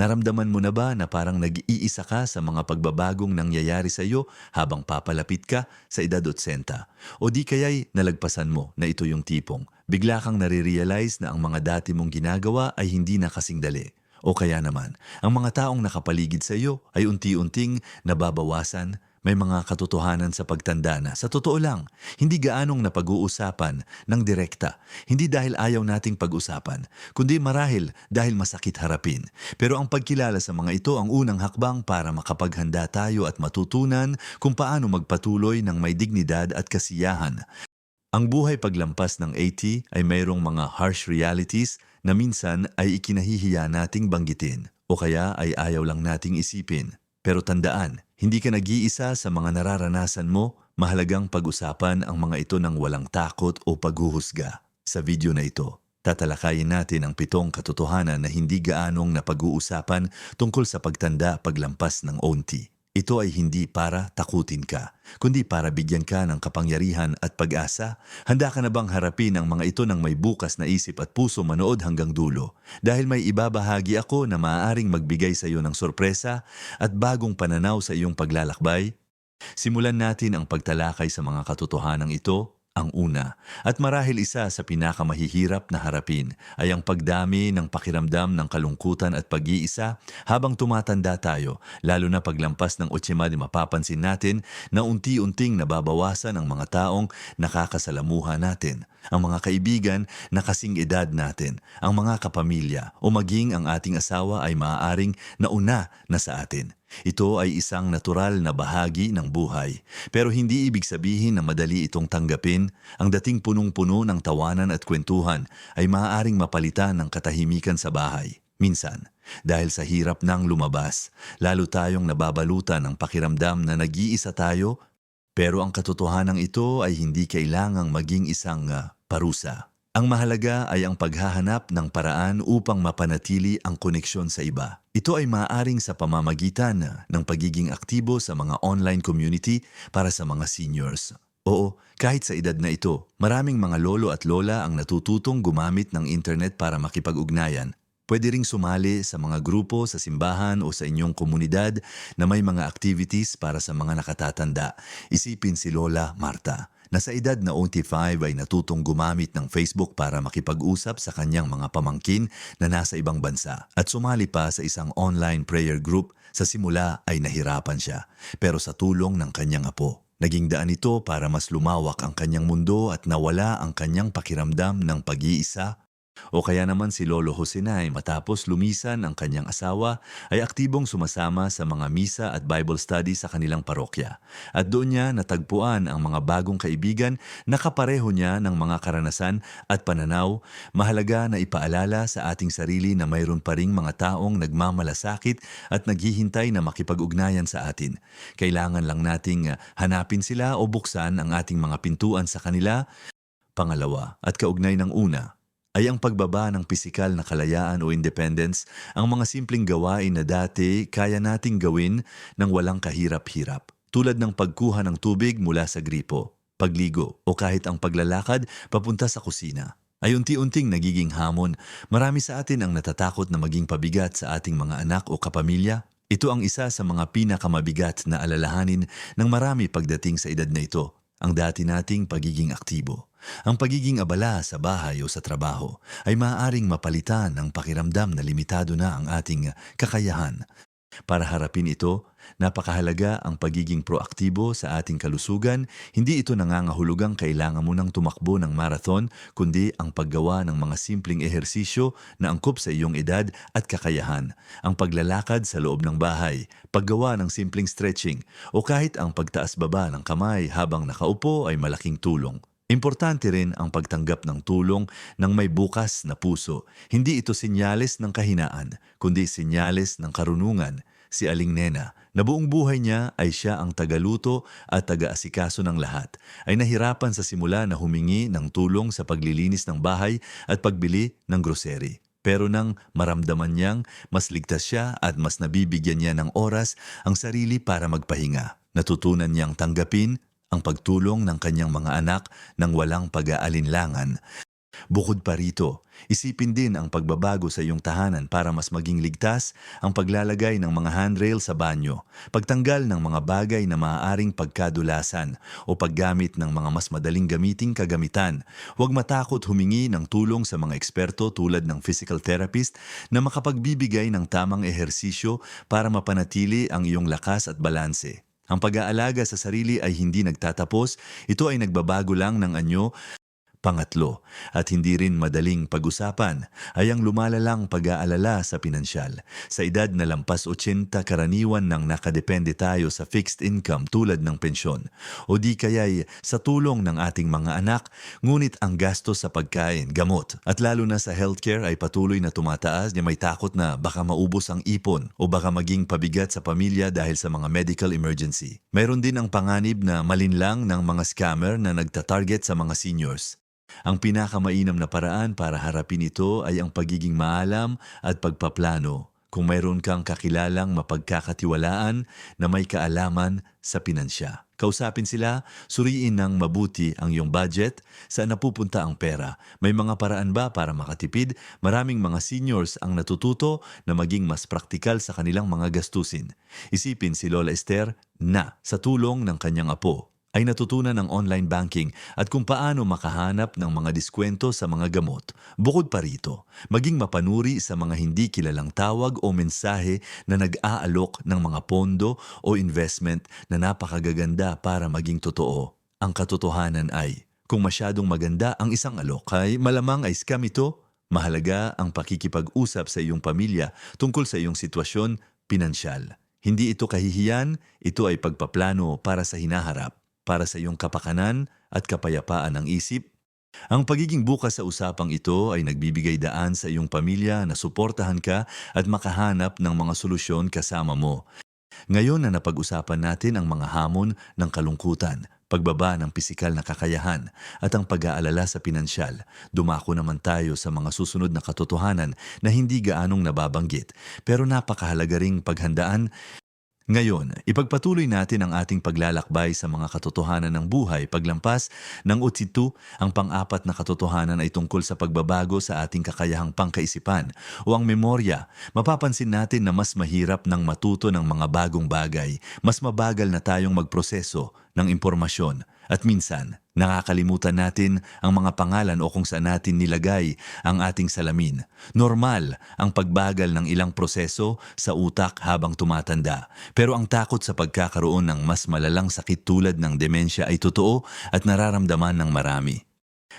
Naramdaman mo na ba na parang nag-iisa ka sa mga pagbabagong nangyayari sa iyo habang papalapit ka sa edad 80? O di kaya'y nalagpasan mo na ito yung tipong bigla kang nare-realize na ang mga dati mong ginagawa ay hindi na kasing dali. O kaya naman, ang mga taong nakapaligid sa iyo ay unti-unting nababawasan, may mga katotohanan sa pagtanda sa totoo lang, hindi gaanong napag-uusapan ng direkta. Hindi dahil ayaw nating pag-usapan, kundi marahil dahil masakit harapin. Pero ang pagkilala sa mga ito ang unang hakbang para makapaghanda tayo at matutunan kung paano magpatuloy ng may dignidad at kasiyahan. Ang buhay paglampas ng 80 ay mayroong mga harsh realities na minsan ay ikinahihiya nating banggitin o kaya ay ayaw lang nating isipin. Pero tandaan, hindi ka nag-iisa sa mga nararanasan mo, mahalagang pag-usapan ang mga ito ng walang takot o paghuhusga. Sa video na ito, tatalakayin natin ang pitong katotohanan na hindi gaanong napag-uusapan tungkol sa pagtanda paglampas ng onti. Ito ay hindi para takutin ka, kundi para bigyan ka ng kapangyarihan at pag-asa. Handa ka na bang harapin ang mga ito ng may bukas na isip at puso manood hanggang dulo? Dahil may ibabahagi ako na maaaring magbigay sa iyo ng sorpresa at bagong pananaw sa iyong paglalakbay. Simulan natin ang pagtalakay sa mga katotohanang ito ang una, at marahil isa sa pinakamahihirap na harapin ay ang pagdami ng pakiramdam ng kalungkutan at pag-iisa habang tumatanda tayo, lalo na paglampas ng otsimadi mapapansin natin na unti-unting nababawasan ang mga taong nakakasalamuha natin, ang mga kaibigan na kasing edad natin, ang mga kapamilya o maging ang ating asawa ay maaaring nauna na sa atin. Ito ay isang natural na bahagi ng buhay. Pero hindi ibig sabihin na madali itong tanggapin. Ang dating punong-puno ng tawanan at kwentuhan ay maaaring mapalitan ng katahimikan sa bahay. Minsan, dahil sa hirap ng lumabas, lalo tayong nababalutan ng pakiramdam na nag-iisa tayo, pero ang katotohanan ito ay hindi kailangang maging isang ah, parusa. Ang mahalaga ay ang paghahanap ng paraan upang mapanatili ang koneksyon sa iba. Ito ay maaaring sa pamamagitan ng pagiging aktibo sa mga online community para sa mga seniors. Oo, kahit sa edad na ito, maraming mga lolo at lola ang natututong gumamit ng internet para makipag-ugnayan. Pwede ring sumali sa mga grupo sa simbahan o sa inyong komunidad na may mga activities para sa mga nakatatanda. Isipin si Lola Marta na sa edad na 85 ay natutong gumamit ng Facebook para makipag-usap sa kanyang mga pamangkin na nasa ibang bansa at sumali pa sa isang online prayer group. Sa simula ay nahirapan siya, pero sa tulong ng kanyang apo. Naging daan ito para mas lumawak ang kanyang mundo at nawala ang kanyang pakiramdam ng pag-iisa o kaya naman si Lolo Josinay matapos lumisan ang kanyang asawa ay aktibong sumasama sa mga misa at Bible study sa kanilang parokya. At doon niya natagpuan ang mga bagong kaibigan na kapareho niya ng mga karanasan at pananaw. Mahalaga na ipaalala sa ating sarili na mayroon pa ring mga taong nagmamalasakit at naghihintay na makipag-ugnayan sa atin. Kailangan lang nating ah, hanapin sila o buksan ang ating mga pintuan sa kanila Pangalawa, at kaugnay ng una, ay ang pagbaba ng pisikal na kalayaan o independence, ang mga simpleng gawain na dati kaya nating gawin ng walang kahirap-hirap. Tulad ng pagkuha ng tubig mula sa gripo, pagligo o kahit ang paglalakad papunta sa kusina. Ay unti-unting nagiging hamon, marami sa atin ang natatakot na maging pabigat sa ating mga anak o kapamilya. Ito ang isa sa mga pinakamabigat na alalahanin ng marami pagdating sa edad na ito, ang dati nating pagiging aktibo. Ang pagiging abala sa bahay o sa trabaho ay maaaring mapalitan ng pakiramdam na limitado na ang ating kakayahan. Para harapin ito, napakahalaga ang pagiging proaktibo sa ating kalusugan. Hindi ito nangangahulugang kailangan mo ng tumakbo ng marathon, kundi ang paggawa ng mga simpleng ehersisyo na angkop sa iyong edad at kakayahan. Ang paglalakad sa loob ng bahay, paggawa ng simpleng stretching, o kahit ang pagtaas-baba ng kamay habang nakaupo ay malaking tulong. Importante rin ang pagtanggap ng tulong ng may bukas na puso. Hindi ito senyales ng kahinaan, kundi senyales ng karunungan. Si Aling Nena, na buong buhay niya ay siya ang tagaluto at taga-asikaso ng lahat, ay nahirapan sa simula na humingi ng tulong sa paglilinis ng bahay at pagbili ng grocery. Pero nang maramdaman niyang mas ligtas siya at mas nabibigyan niya ng oras ang sarili para magpahinga, natutunan niyang tanggapin ang pagtulong ng kanyang mga anak ng walang pag-aalinlangan. Bukod pa rito, isipin din ang pagbabago sa iyong tahanan para mas maging ligtas ang paglalagay ng mga handrail sa banyo, pagtanggal ng mga bagay na maaaring pagkadulasan o paggamit ng mga mas madaling gamiting kagamitan. Huwag matakot humingi ng tulong sa mga eksperto tulad ng physical therapist na makapagbibigay ng tamang ehersisyo para mapanatili ang iyong lakas at balanse. Ang pag-aalaga sa sarili ay hindi nagtatapos, ito ay nagbabago lang ng anyo Pangatlo, at hindi rin madaling pag-usapan, ay ang lumalalang pag-aalala sa pinansyal. Sa edad na lampas 80 karaniwan nang nakadepende tayo sa fixed income tulad ng pensyon. O di kaya'y sa tulong ng ating mga anak, ngunit ang gastos sa pagkain, gamot, at lalo na sa healthcare ay patuloy na tumataas niya may takot na baka maubos ang ipon o baka maging pabigat sa pamilya dahil sa mga medical emergency. Mayroon din ang panganib na malinlang ng mga scammer na nagtatarget sa mga seniors. Ang pinakamainam na paraan para harapin ito ay ang pagiging maalam at pagpaplano kung mayroon kang kakilalang mapagkakatiwalaan na may kaalaman sa pinansya. Kausapin sila, suriin ng mabuti ang iyong budget, saan napupunta ang pera. May mga paraan ba para makatipid? Maraming mga seniors ang natututo na maging mas praktikal sa kanilang mga gastusin. Isipin si Lola Esther na sa tulong ng kanyang apo ay natutunan ng online banking at kung paano makahanap ng mga diskwento sa mga gamot. Bukod pa rito, maging mapanuri sa mga hindi kilalang tawag o mensahe na nag-aalok ng mga pondo o investment na napakagaganda para maging totoo. Ang katotohanan ay, kung masyadong maganda ang isang alok ay malamang ay scam ito, mahalaga ang pakikipag-usap sa iyong pamilya tungkol sa iyong sitwasyon pinansyal. Hindi ito kahihiyan, ito ay pagpaplano para sa hinaharap para sa iyong kapakanan at kapayapaan ng isip. Ang pagiging bukas sa usapang ito ay nagbibigay daan sa iyong pamilya na suportahan ka at makahanap ng mga solusyon kasama mo. Ngayon na napag-usapan natin ang mga hamon ng kalungkutan, pagbaba ng pisikal na kakayahan at ang pag-aalala sa pinansyal, dumako naman tayo sa mga susunod na katotohanan na hindi gaanong nababanggit pero napakahalaga ring paghandaan ngayon, ipagpatuloy natin ang ating paglalakbay sa mga katotohanan ng buhay paglampas ng utsitu, ang pang-apat na katotohanan ay tungkol sa pagbabago sa ating kakayahang pangkaisipan o ang memorya. Mapapansin natin na mas mahirap ng matuto ng mga bagong bagay, mas mabagal na tayong magproseso ng impormasyon at minsan nakakalimutan natin ang mga pangalan o kung saan natin nilagay ang ating salamin. Normal ang pagbagal ng ilang proseso sa utak habang tumatanda. Pero ang takot sa pagkakaroon ng mas malalang sakit tulad ng demensya ay totoo at nararamdaman ng marami.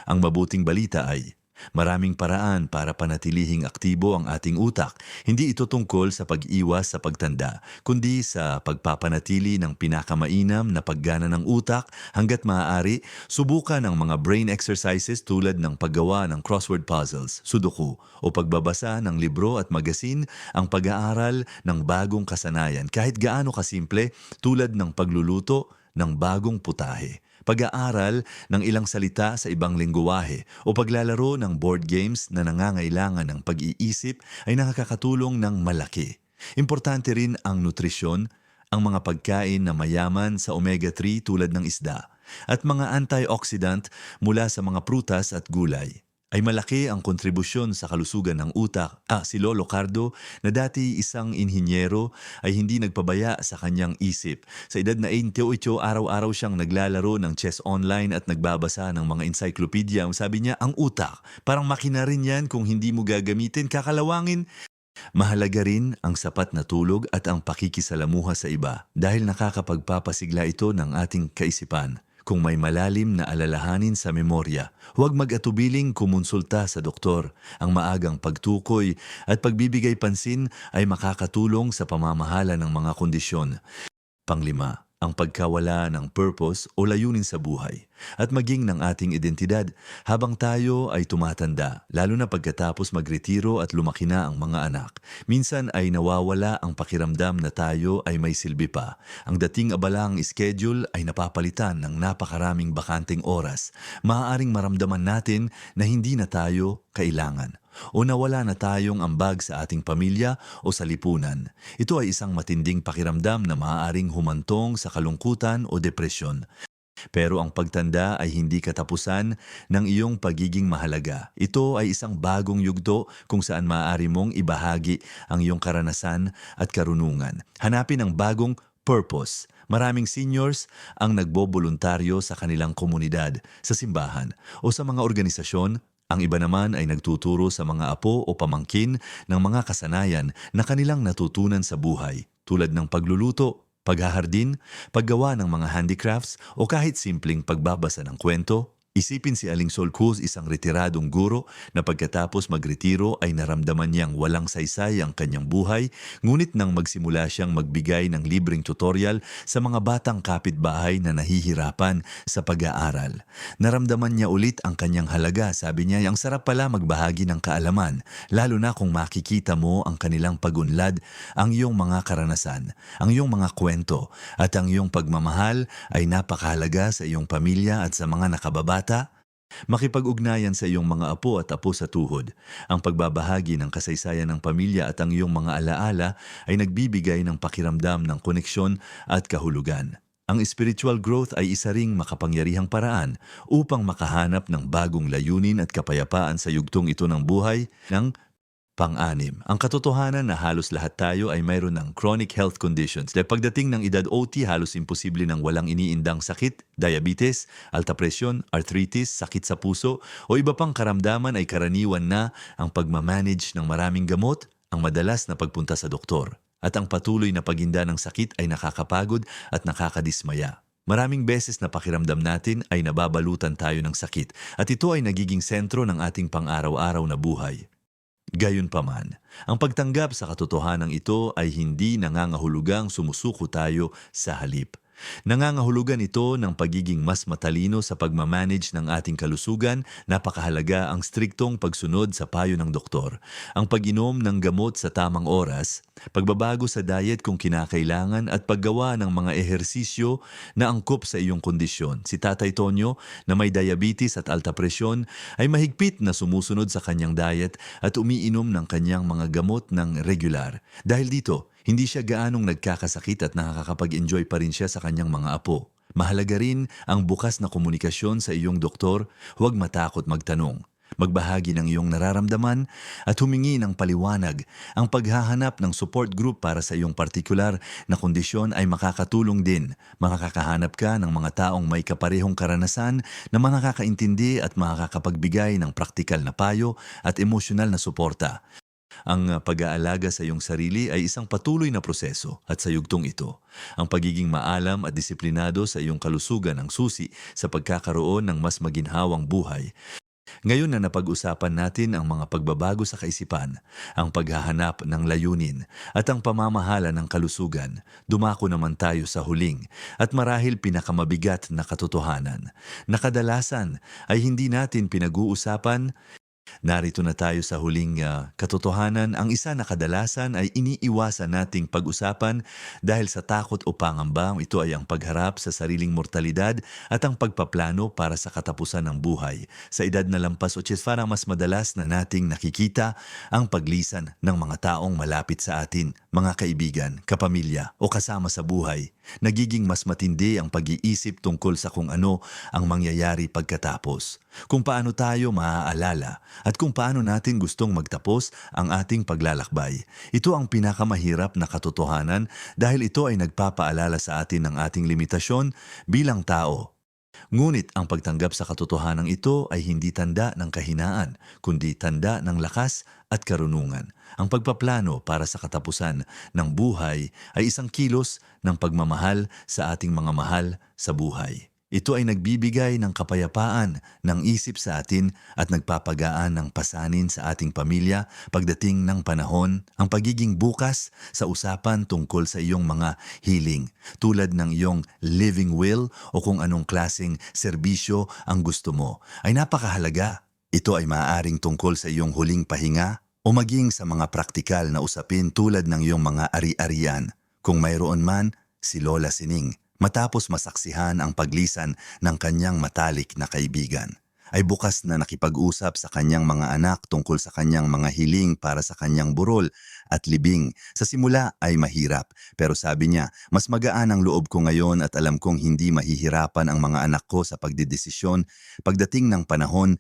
Ang mabuting balita ay Maraming paraan para panatilihing aktibo ang ating utak. Hindi ito tungkol sa pag-iwas sa pagtanda, kundi sa pagpapanatili ng pinakamainam na paggana ng utak hanggat maaari, subukan ang mga brain exercises tulad ng paggawa ng crossword puzzles, sudoku, o pagbabasa ng libro at magasin ang pag-aaral ng bagong kasanayan kahit gaano kasimple tulad ng pagluluto ng bagong putahe pag-aaral ng ilang salita sa ibang lingwahe o paglalaro ng board games na nangangailangan ng pag-iisip ay nakakatulong ng malaki. Importante rin ang nutrisyon, ang mga pagkain na mayaman sa omega-3 tulad ng isda, at mga antioxidant mula sa mga prutas at gulay ay malaki ang kontribusyon sa kalusugan ng utak. Ah, si Lolo Cardo na dati isang inhinyero ay hindi nagpabaya sa kanyang isip. Sa edad na 88, araw-araw siyang naglalaro ng chess online at nagbabasa ng mga encyclopedia. Sabi niya, ang utak, parang makina rin yan kung hindi mo gagamitin, kakalawangin. Mahalaga rin ang sapat na tulog at ang pakikisalamuha sa iba dahil nakakapagpapasigla ito ng ating kaisipan. Kung may malalim na alalahanin sa memorya, huwag mag-atubiling kumonsulta sa doktor. Ang maagang pagtukoy at pagbibigay pansin ay makakatulong sa pamamahala ng mga kondisyon. Panglima, ang pagkawala ng purpose o layunin sa buhay at maging ng ating identidad habang tayo ay tumatanda, lalo na pagkatapos magretiro at lumaki na ang mga anak. Minsan ay nawawala ang pakiramdam na tayo ay may silbi pa. Ang dating abala ang schedule ay napapalitan ng napakaraming bakanting oras. Maaaring maramdaman natin na hindi na tayo kailangan o nawala na tayong ambag sa ating pamilya o sa lipunan. Ito ay isang matinding pakiramdam na maaaring humantong sa kalungkutan o depresyon. Pero ang pagtanda ay hindi katapusan ng iyong pagiging mahalaga. Ito ay isang bagong yugto kung saan maaari mong ibahagi ang iyong karanasan at karunungan. Hanapin ang bagong purpose. Maraming seniors ang nagboboluntaryo sa kanilang komunidad, sa simbahan o sa mga organisasyon ang iba naman ay nagtuturo sa mga apo o pamangkin ng mga kasanayan na kanilang natutunan sa buhay, tulad ng pagluluto, paghahardin, paggawa ng mga handicrafts o kahit simpleng pagbabasa ng kwento. Isipin si Aling Sol Cruz isang retiradong guro na pagkatapos magretiro ay naramdaman niyang walang saysay ang kanyang buhay, ngunit nang magsimula siyang magbigay ng libreng tutorial sa mga batang kapitbahay na nahihirapan sa pag-aaral. Naramdaman niya ulit ang kanyang halaga, sabi niya, ang sarap pala magbahagi ng kaalaman, lalo na kung makikita mo ang kanilang pagunlad, ang iyong mga karanasan, ang iyong mga kwento, at ang iyong pagmamahal ay napakahalaga sa iyong pamilya at sa mga nakababata Makipag-ugnayan sa iyong mga apo at apo sa tuhod. Ang pagbabahagi ng kasaysayan ng pamilya at ang iyong mga alaala ay nagbibigay ng pakiramdam ng koneksyon at kahulugan. Ang spiritual growth ay isa ring makapangyarihang paraan upang makahanap ng bagong layunin at kapayapaan sa yugtong ito ng buhay ng Pang-anim, ang katotohanan na halos lahat tayo ay mayroon ng chronic health conditions. Dahil pagdating ng edad OT, halos imposible ng walang iniindang sakit, diabetes, alta presyon, arthritis, sakit sa puso, o iba pang karamdaman ay karaniwan na ang pagmamanage ng maraming gamot, ang madalas na pagpunta sa doktor. At ang patuloy na paginda ng sakit ay nakakapagod at nakakadismaya. Maraming beses na pakiramdam natin ay nababalutan tayo ng sakit at ito ay nagiging sentro ng ating pang-araw-araw na buhay. Gayunpaman, ang pagtanggap sa katotohanan ito ay hindi nangangahulugang sumusuko tayo sa halip. Nangangahulugan ito ng pagiging mas matalino sa pagmamanage ng ating kalusugan, napakahalaga ang striktong pagsunod sa payo ng doktor, ang pag-inom ng gamot sa tamang oras, pagbabago sa diet kung kinakailangan at paggawa ng mga ehersisyo na angkop sa iyong kondisyon. Si Tatay Tonyo na may diabetes at alta presyon ay mahigpit na sumusunod sa kanyang diet at umiinom ng kanyang mga gamot ng regular. Dahil dito, hindi siya gaanong nagkakasakit at nakakapag-enjoy pa rin siya sa kanyang mga apo. Mahalaga rin ang bukas na komunikasyon sa iyong doktor, huwag matakot magtanong. Magbahagi ng iyong nararamdaman at humingi ng paliwanag. Ang paghahanap ng support group para sa iyong partikular na kondisyon ay makakatulong din. Makakahanap ka ng mga taong may kaparehong karanasan na makakaintindi at makakapagbigay ng praktikal na payo at emosyonal na suporta. Ang pag-aalaga sa iyong sarili ay isang patuloy na proseso at sa yugtong ito, ang pagiging maalam at disiplinado sa iyong kalusugan ang susi sa pagkakaroon ng mas maginhawang buhay. Ngayon na napag-usapan natin ang mga pagbabago sa kaisipan, ang paghahanap ng layunin at ang pamamahala ng kalusugan, dumako naman tayo sa huling at marahil pinakamabigat na katotohanan na kadalasan ay hindi natin pinag-uusapan Narito na tayo sa huling uh, katotohanan. Ang isa na kadalasan ay iniiwasan nating pag-usapan dahil sa takot o pangamba. Ito ay ang pagharap sa sariling mortalidad at ang pagpaplano para sa katapusan ng buhay. Sa edad na lampas o parang mas madalas na nating nakikita ang paglisan ng mga taong malapit sa atin, mga kaibigan, kapamilya o kasama sa buhay. Nagiging mas matindi ang pag-iisip tungkol sa kung ano ang mangyayari pagkatapos, kung paano tayo maaalala at kung paano natin gustong magtapos ang ating paglalakbay. Ito ang pinakamahirap na katotohanan dahil ito ay nagpapaalala sa atin ng ating limitasyon bilang tao Ngunit ang pagtanggap sa katotohanan ito ay hindi tanda ng kahinaan, kundi tanda ng lakas at karunungan. Ang pagpaplano para sa katapusan ng buhay ay isang kilos ng pagmamahal sa ating mga mahal sa buhay. Ito ay nagbibigay ng kapayapaan ng isip sa atin at nagpapagaan ng pasanin sa ating pamilya pagdating ng panahon, ang pagiging bukas sa usapan tungkol sa iyong mga healing, tulad ng iyong living will o kung anong klasing serbisyo ang gusto mo, ay napakahalaga. Ito ay maaaring tungkol sa iyong huling pahinga o maging sa mga praktikal na usapin tulad ng iyong mga ari-arian. Kung mayroon man, si Lola Sining matapos masaksihan ang paglisan ng kanyang matalik na kaibigan. ay bukas na nakipag-usap sa kanyang mga anak tungkol sa kanyang mga hiling para sa kanyang burol at libing. Sa simula ay mahirap, pero sabi niya, mas magaan ang loob ko ngayon at alam kong hindi mahihirapan ang mga anak ko sa pagdidesisyon pagdating ng panahon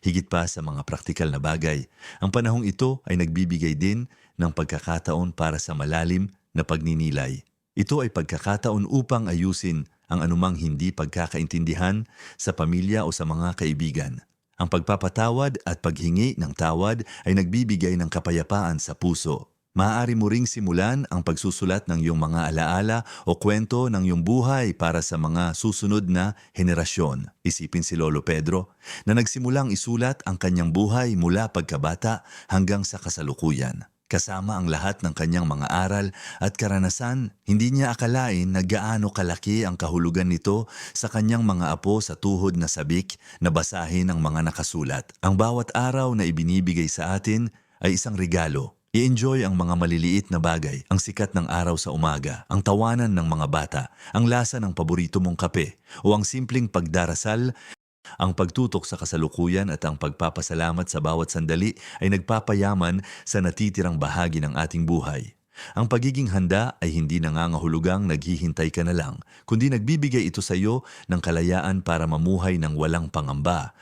Higit pa sa mga praktikal na bagay, ang panahong ito ay nagbibigay din ng pagkakataon para sa malalim na pagninilay. Ito ay pagkakataon upang ayusin ang anumang hindi pagkakaintindihan sa pamilya o sa mga kaibigan. Ang pagpapatawad at paghingi ng tawad ay nagbibigay ng kapayapaan sa puso. Maaari mo ring simulan ang pagsusulat ng iyong mga alaala o kwento ng iyong buhay para sa mga susunod na henerasyon. Isipin si Lolo Pedro na nagsimulang isulat ang kanyang buhay mula pagkabata hanggang sa kasalukuyan. Kasama ang lahat ng kanyang mga aral at karanasan, hindi niya akalain na gaano kalaki ang kahulugan nito sa kanyang mga apo sa tuhod na sabik na basahin ang mga nakasulat. Ang bawat araw na ibinibigay sa atin ay isang regalo I-enjoy ang mga maliliit na bagay, ang sikat ng araw sa umaga, ang tawanan ng mga bata, ang lasa ng paborito mong kape, o ang simpleng pagdarasal ang pagtutok sa kasalukuyan at ang pagpapasalamat sa bawat sandali ay nagpapayaman sa natitirang bahagi ng ating buhay. Ang pagiging handa ay hindi nangangahulugang naghihintay ka na lang, kundi nagbibigay ito sa iyo ng kalayaan para mamuhay ng walang pangamba.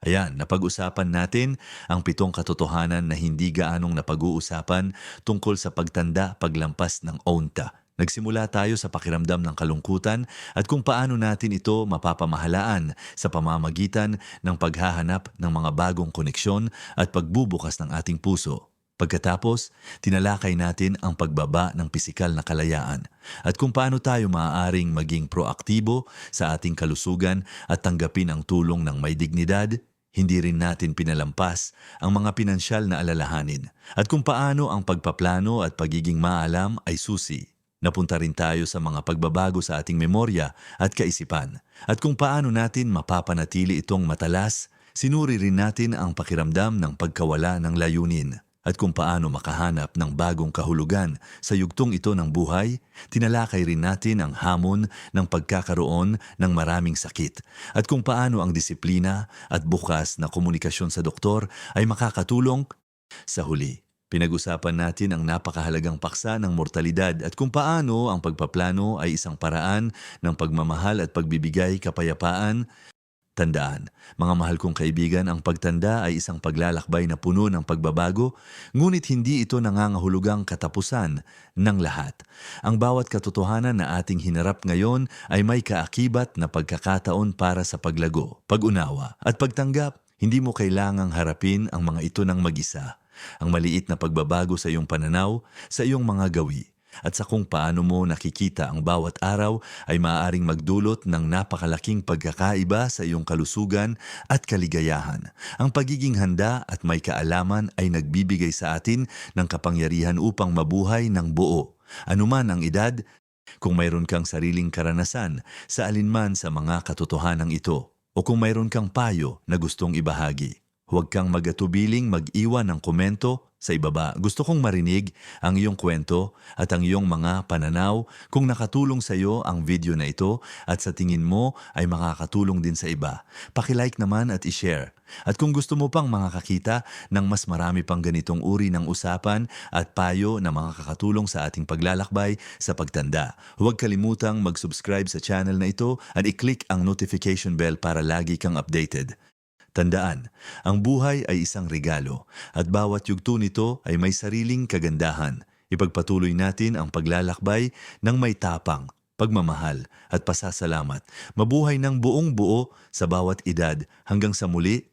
Ayan, napag-usapan natin ang pitong katotohanan na hindi gaanong napag-uusapan tungkol sa pagtanda paglampas ng ONTA. Nagsimula tayo sa pakiramdam ng kalungkutan at kung paano natin ito mapapamahalaan sa pamamagitan ng paghahanap ng mga bagong koneksyon at pagbubukas ng ating puso. Pagkatapos, tinalakay natin ang pagbaba ng pisikal na kalayaan at kung paano tayo maaaring maging proaktibo sa ating kalusugan at tanggapin ang tulong ng may dignidad, hindi rin natin pinalampas ang mga pinansyal na alalahanin at kung paano ang pagpaplano at pagiging maalam ay susi. Napunta rin tayo sa mga pagbabago sa ating memorya at kaisipan. At kung paano natin mapapanatili itong matalas, sinuri rin natin ang pakiramdam ng pagkawala ng layunin. At kung paano makahanap ng bagong kahulugan sa yugtong ito ng buhay, tinalakay rin natin ang hamon ng pagkakaroon ng maraming sakit. At kung paano ang disiplina at bukas na komunikasyon sa doktor ay makakatulong sa huli. Pinag-usapan natin ang napakahalagang paksa ng mortalidad at kung paano ang pagpaplano ay isang paraan ng pagmamahal at pagbibigay kapayapaan Tandaan, mga mahal kong kaibigan, ang pagtanda ay isang paglalakbay na puno ng pagbabago, ngunit hindi ito nangangahulugang katapusan ng lahat. Ang bawat katotohanan na ating hinarap ngayon ay may kaakibat na pagkakataon para sa paglago, pag-unawa at pagtanggap. Hindi mo kailangang harapin ang mga ito ng mag-isa. Ang maliit na pagbabago sa iyong pananaw, sa iyong mga gawi, at sa kung paano mo nakikita ang bawat araw ay maaaring magdulot ng napakalaking pagkakaiba sa iyong kalusugan at kaligayahan. Ang pagiging handa at may kaalaman ay nagbibigay sa atin ng kapangyarihan upang mabuhay ng buo. Anuman ang edad, kung mayroon kang sariling karanasan sa alinman sa mga katotohanan ito, o kung mayroon kang payo na gustong ibahagi. Huwag kang magatubiling mag-iwan ng komento sa ibaba. Gusto kong marinig ang iyong kwento at ang iyong mga pananaw kung nakatulong sa iyo ang video na ito at sa tingin mo ay makakatulong din sa iba. Pakilike naman at i-share. At kung gusto mo pang makakakita ng mas marami pang ganitong uri ng usapan at payo na makakatulong sa ating paglalakbay sa pagtanda, huwag kalimutang mag-subscribe sa channel na ito at i-click ang notification bell para lagi kang updated. Tandaan, ang buhay ay isang regalo at bawat yugto nito ay may sariling kagandahan. Ipagpatuloy natin ang paglalakbay ng may tapang, pagmamahal at pasasalamat. Mabuhay ng buong buo sa bawat edad hanggang sa muli